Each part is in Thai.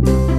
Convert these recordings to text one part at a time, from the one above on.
thank you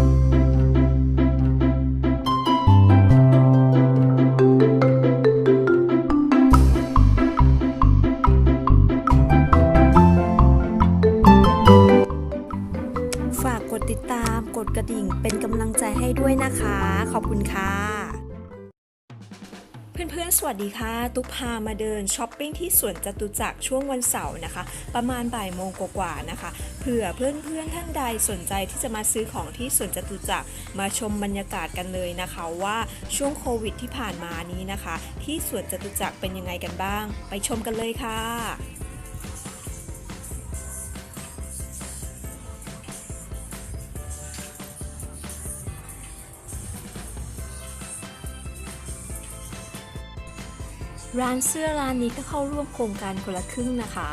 วัสดีค่ะ ตุ๊กพามาเดินช้อปปิ้งที่สวนจตุจักรช่วงวันเสาร์นะคะ ประมาณบ่ายโมงกว่าๆนะคะ เผื่อเพื่อนๆท่านใดสนใจที่จะมาซื้อของที่สวนจตุจักรมาชมบรรยากาศกันเลยนะคะว่าช่วงโควิดที่ผ่านมานี้นะคะ ที่สวนจตุจักรเป็นยังไงกันบ้าง ไปชมกันเลยค่ะ ร้านเสื้อร้านนี้ก็เข้าร่วมโครงการคนละครึ่งนะคะ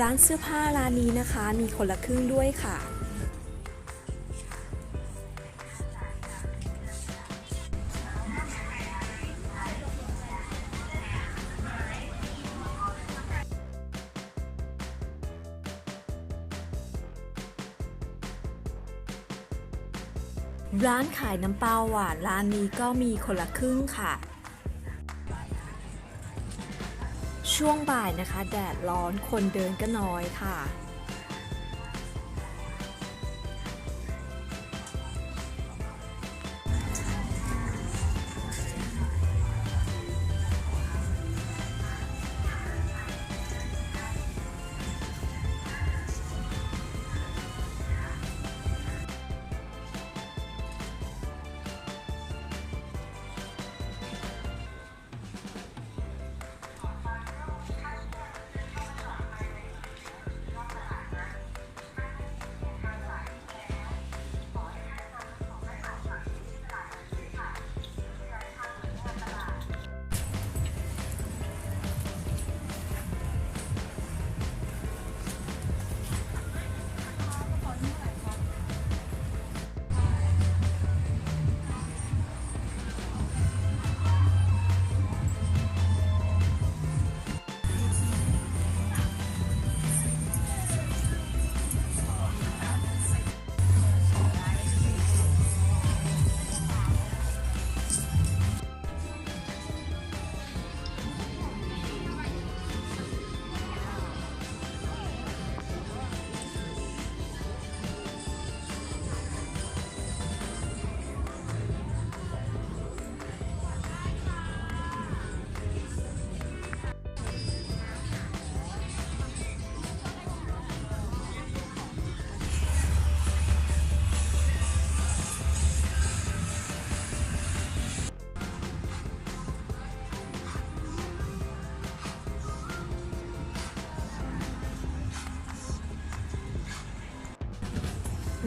ร้านเสื้อผ้าร้านนี้นะคะ มีคนละครึ่งด้วยค่ะานขายน้ำเปล่าหวานร้านนี้ก็มีคนละครึ่งค่ะ ช่วงบ่ายนะคะ แดดร้อนคนเดินก็น้อยค่ะ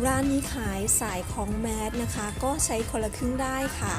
ร้านนี้ขายสายของแมสนะคะ ก็ใช้คนละครึ่งได้ค่ะ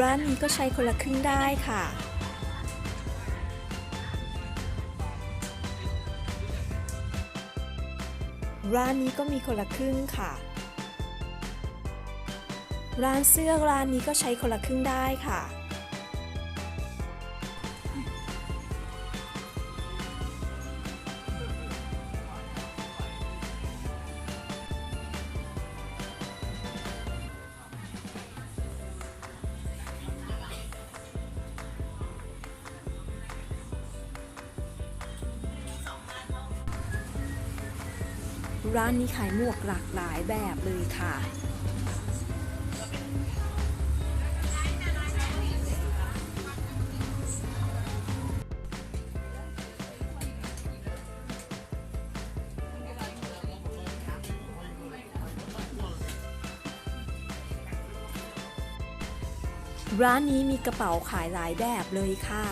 ร้านนี้ก็ใช้คนละครึ่งได้ค่ะ ร้านนี้ก็มีคนละครึ่งค่ะ ร้านเสื้อร้านนี้ก็ใช้คนละครึ่งได้ค่ะ ร้านนี้ขายหมวกหลากหลายแบบเลยค่ะ ร้านนี้มีกระเป๋าขายหลายแบบเลยค่ะ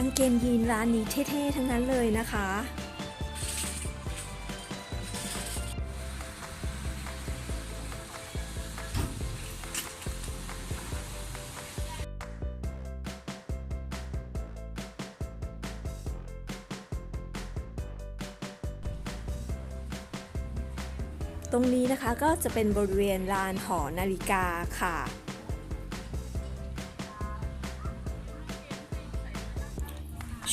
างเกงยีนร้านนี้เท่ๆทั้งนั้นเลยนะคะ ตรงนี้นะคะก็จะเป็นบริเวณลานหอนาฬิกาค่ะ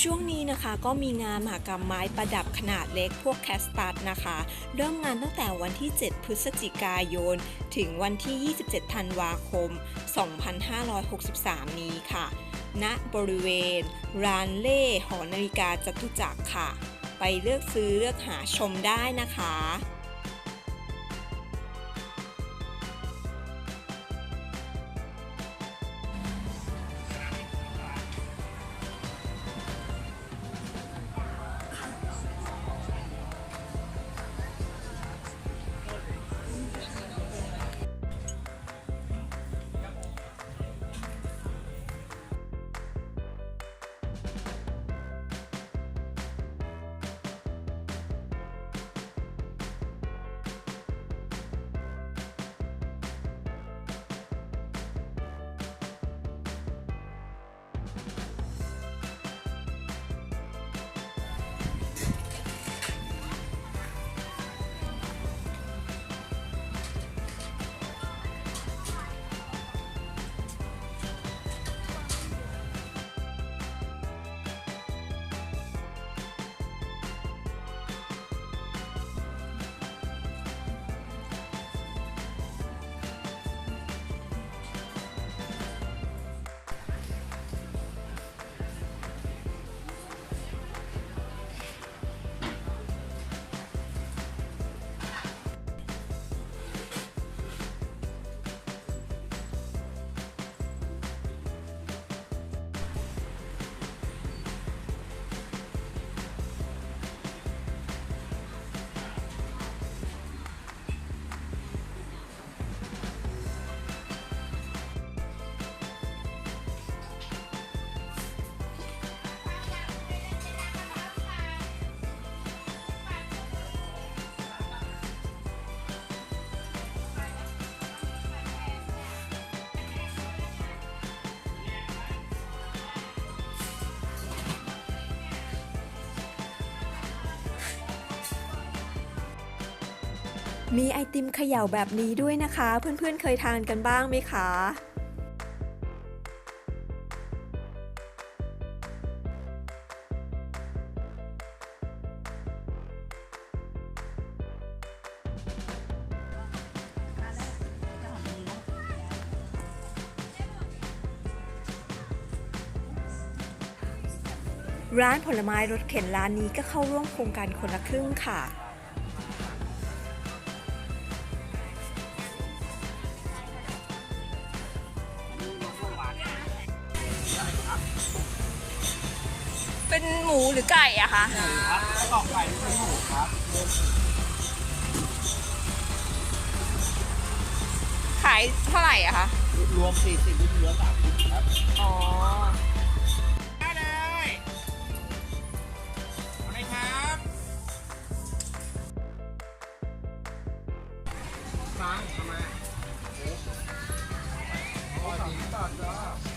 ช่วงนี้นะคะก็มีงานมหกรรมไม้ประดับขนาดเล็กพวกแคสตัดนะคะ เริ่มงานตั้งแต่วันที่ 7 พฤศจิกายน ถึงวันที่ 27 ธันวาคม 2563 นี้ค่ะ ณบริเวณร้านเล่หอนาฬิกาจตุจักรค่ะ ไปเลือกซื้อเลือกหาชมได้นะคะ มีไอติมเขย่าแบบนี้ด้วยนะคะ เพื่อนๆเคยทานกันบ้างไหมคะร้านผลไม้รถเข็นร้านนี้ก็เข้าร่วมโครงการคนละครึ่งค่ะ เป็นหมูหรือไก่อะคะครับกล่องไก่เป็นหมูครับขายเท่าไหร่อะคะขรวมสี่สิบเหลือสามสิบครับอ๋อได้เลยเอาเลยครับฟังทำไมโอ้สีต่อจ้า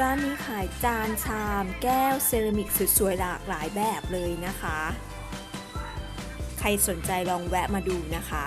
ร้านนี้ขายจานชาม แก้วเซรามิกสวยๆหลากหลายแบบเลยนะคะ ใครสนใจลองแวะมาดูนะคะ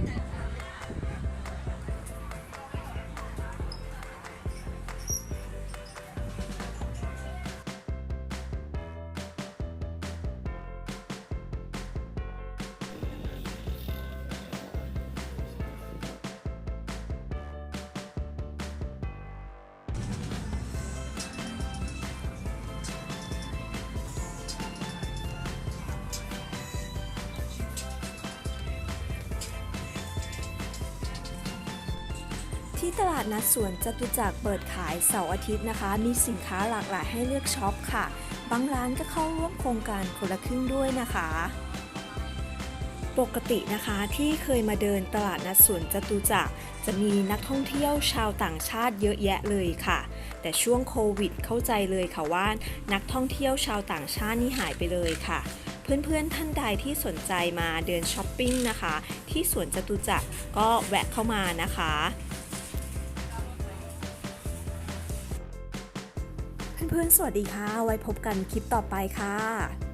ที่ตลาดนัดสวนจตุจักรเปิดขายเสาร์อาทิตย์นะคะ มีสินค้าหลากหลายให้เลือกช็อปค่ะ บางร้านก็เข้าร่วมโครงการคนละครึ่งด้วยนะคะ ปกตินะคะที่เคยมาเดินตลาดนัดสวนจตุจักรจะมีนักท่องเที่ยวชาวต่างชาติเยอะแยะเลยค่ะ แต่ช่วงโควิดเข้าใจเลยค่ะว่า นักท่องเที่ยวชาวต่างชาตินี่หายไปเลยค่ะเพื่อนๆ ท่านใดที่สนใจมาเดินช้อปปิ้งนะคะ ที่สวนจตุจักรก็แวะเข้ามานะคะ เพื่อนๆ สวัสดีค่ะ ไว้พบกันคลิปต่อไปค่ะ